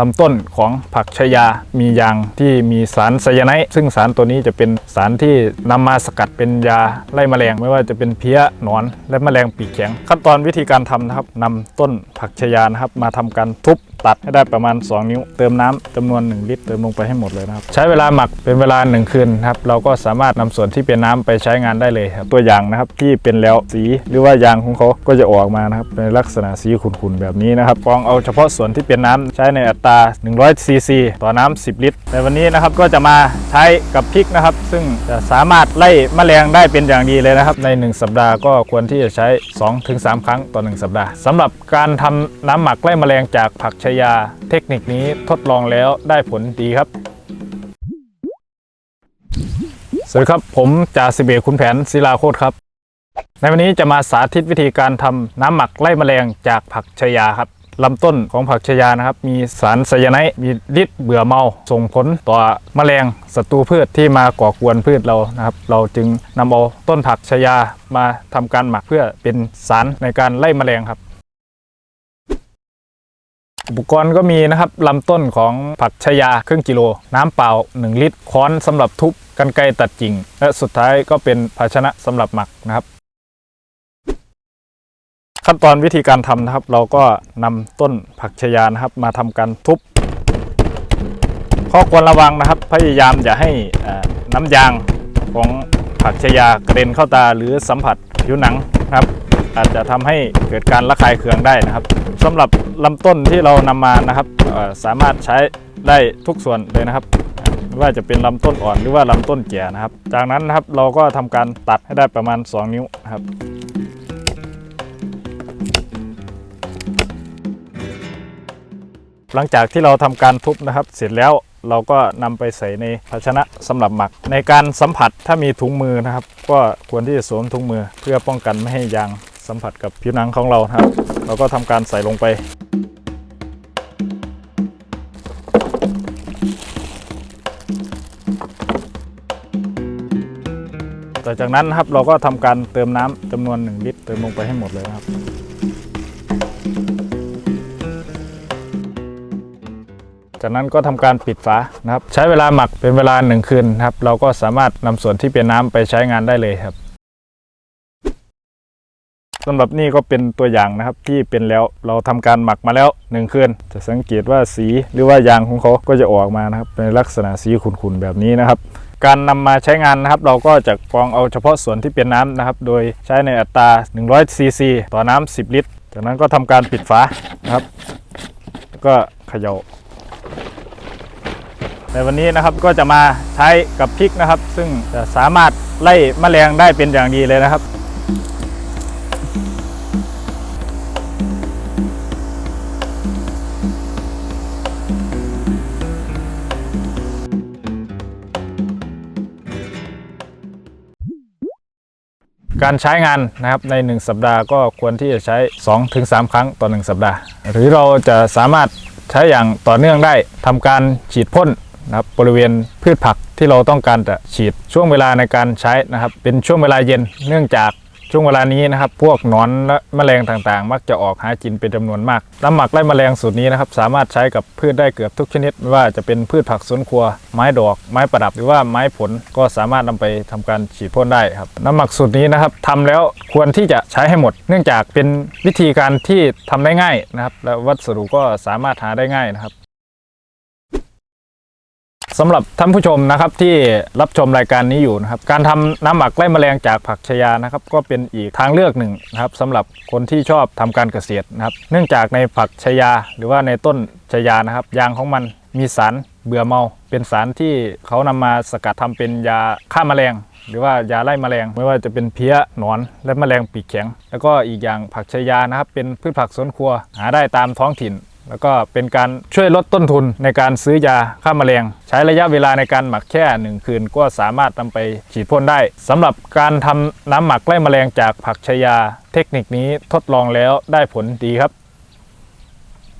ลำต้นของผักชายา มียางที่มีสารไซยาไนด์ซึ่งสารตัวนี้จะเป็นสารที่นำมาสกัดเป็นยาไล่แมลง ไม่ว่าจะเป็นเพี้ยหนอน และแมลงปีกแข็ง ขั้นตอนวิธีการทำนะครับนำต้นผักชายานะครับมาทำการทุบตัดให้ได้ประมาณ 2 นิ้ว เติมน้ำจำนวน 1 ลิตรเติมลงไปให้หมดเลยนะครับ ใช้เวลาหมักเป็นเวลา 1 คืนครับเราก็สามารถนำส่วนที่เป็นน้ำไปใช้งานได้เลยครับตัวอย่างนะครับที่เป็นแล้วสีหรือว่ายางของเขาก็จะออกมานะครับในลักษณะสีขุ่นๆแบบนี้นะครับกองเอาเฉพาะส่วนที่เป็นน้ำใช้ในอัตรา 100ซีซีต่อน้ำ10 ลิตร ในวันนี้นะครับก็จะมาใช้กับพริกนะครับ ซึ่งจะสามารถไล่แมลงได้เป็นอย่างดีเลยนะครับ ใน 1 สัปดาห์ก็ควรที่จะใช้ 2-3 ครั้งต่อ 1 สัปดาห์สำหรับการทำน้ำหมักไล่แมลงจากผักชายา เทคนิคนี้ทดลองแล้วได้ผลดีครับ สวัสดีครับ ผมจ่าสิเอกคุณแผนศิลาโคตรครับ ในวันนี้จะมาสาธิตวิธีการทำน้ำหมักไล่แมลงจากผักชยาครับลำต้นของผักชยานะครับ มีสารไซยาไนด์มีฤทธิ์เบื่อเมา ส่งผลต่อแมลงศัตรูพืชที่มาก่อกวนพืชเรานะครับ เราจึงนำเอาต้นผักชยามาทำการหมักเพื่อเป็นสารในการไล่แมลงครับ อุปกรณ์ก็มีนะครับลำต้นของผักชายาครึ่งกิโล น้ำเปล่า 1 ลิตร ค้อนสำหรับทุบกันไกตัดกิ่ง และสุดท้ายก็เป็นภาชนะสำหรับหมักนะครับ ขั้นตอนวิธีการทำนะครับ เราก็นำต้นผักชายานะครับ มาทำการทุบ ข้อควรระวังนะครับ พยายามอย่าให้น้ำยางของผักชายากระเด็นเข้าตาหรือสัมผัสผิวหนังนะครับ อาจจะทำให้เกิดการระคายเคืองได้นะครับสำหรับลำต้นที่เรานำมานะครับสามารถใช้ได้ทุกส่วนเลยนะครับไม่ว่าจะเป็นลำต้นอ่อนหรือว่าลำต้นแก่นะครับ จากนั้นนะครับเราก็ทำการตัดให้ได้ประมาณ 2 นิ้วนะครับหลังจากที่เราทำการทุบนะครับ เสร็จแล้วเราก็นำไปใส่ในภาชนะสำหรับหมัก ในการสัมผัสถ้ามีถุงมือนะครับ ก็ควรที่จะสวมถุงมือเพื่อป้องกันไม่ให้ยาง สัมผัสกับผิวหนังของเราครับ เราก็ทำการใส่ลงไป ต่อจากนั้นครับเราก็ทำการเติมน้ำจำนวน 1 ลิตร เติมลงไปให้หมดเลยครับจากนั้นก็ทำการปิดฝานะครับ ใช้เวลาหมักเป็นเวลา1คืนครับ เราก็สามารถนำส่วนที่เป็นน้ำไปใช้งานได้เลยครับ สำหรับนี่ก็เป็นตัวอย่างนะครับที่เป็นแล้วเราทำการหมักมาแล้ว1คืนจะสังเกตว่าสีหรือว่ายางของเขาก็จะออกมานะครับในลักษณะสีขุ่นๆแบบนี้นะครับ การนำมาใช้งานนะครับ เราก็จะกรองเอาเฉพาะส่วนที่เป็นน้ำนะครับ โดยใช้ในอัตรา 100ซีซีต่อน้ำ10 ลิตร จากนั้นก็ทำการปิดฝานะครับแล้วก็เขย่าในวันนี้นะครับก็จะมาใช้กับพริกนะครับ ซึ่งจะสามารถไล่แมลงได้เป็นอย่างดีเลยนะครับ การใช้งานนะครับใน 1 สัปดาห์ก็ควรที่จะใช้ 2-3 ครั้งต่อ 1 สัปดาห์ หรือเราจะสามารถใช้อย่างต่อเนื่องได้ทำการฉีดพ่นนะครับบริเวณพืชผักที่เราต้องการจะฉีดช่วงเวลาในการใช้นะครับเป็นช่วงเวลาเย็นเนื่องจาก ช่วงเวลานี้นะครับ พวกนอนและแมลงต่างๆ มักจะออกหากินเป็นจำนวนมาก น้ำหมักไล่แมลงสูตรนี้นะครับ สามารถใช้กับพืชได้เกือบทุกชนิดไม่ว่าจะเป็นพืชผักสวนครัว ไม้ดอก ไม้ประดับหรือว่าไม้ผลก็สามารถนำไปทำการฉีดพ่นได้ครับ น้ำหมักสูตรนี้นะครับทำแล้วควรที่จะใช้ให้หมด เนื่องจากเป็นวิธีการที่ทำได้ง่ายนะครับ และวัสดุก็สามารถหาได้ง่ายนะครับ สำหรับท่านผู้ชมนะครับที่รับชมรายการนี้อยู่นะครับ การทำน้ำหมักไล่แมลงจากผักชยานะครับ ก็เป็นอีกทางเลือกหนึ่งนะครับสำหรับคนที่ชอบทำการเกษตรนะครับ เนื่องจากในผักชยา หรือว่าในต้นชยานะครับ ยางของมันมีสารเบื่อเมา เป็นสารที่เขานำมาสกัดทำเป็นยาฆ่าแมลง หรือว่ายาไล่แมลง ไม่ว่าจะเป็นเพี้ยหนอนและแมลงปีกแข็ง แล้วก็อีกอย่างผักชยานะครับ เป็นพืชผักสวนครัวหาได้ตามท้องถิ่น แล้วก็เป็นการช่วยลดต้นทุนในการซื้อยาฆ่าแมลง ใช้ระยะเวลาในการหมักแค่หนึ่งคืนก็สามารถนำไปฉีดพ่นได้สำหรับการทำน้ำหมักไล่แมลงจากผักชายา เทคนิคนี้ทดลองแล้วได้ผลดีครับ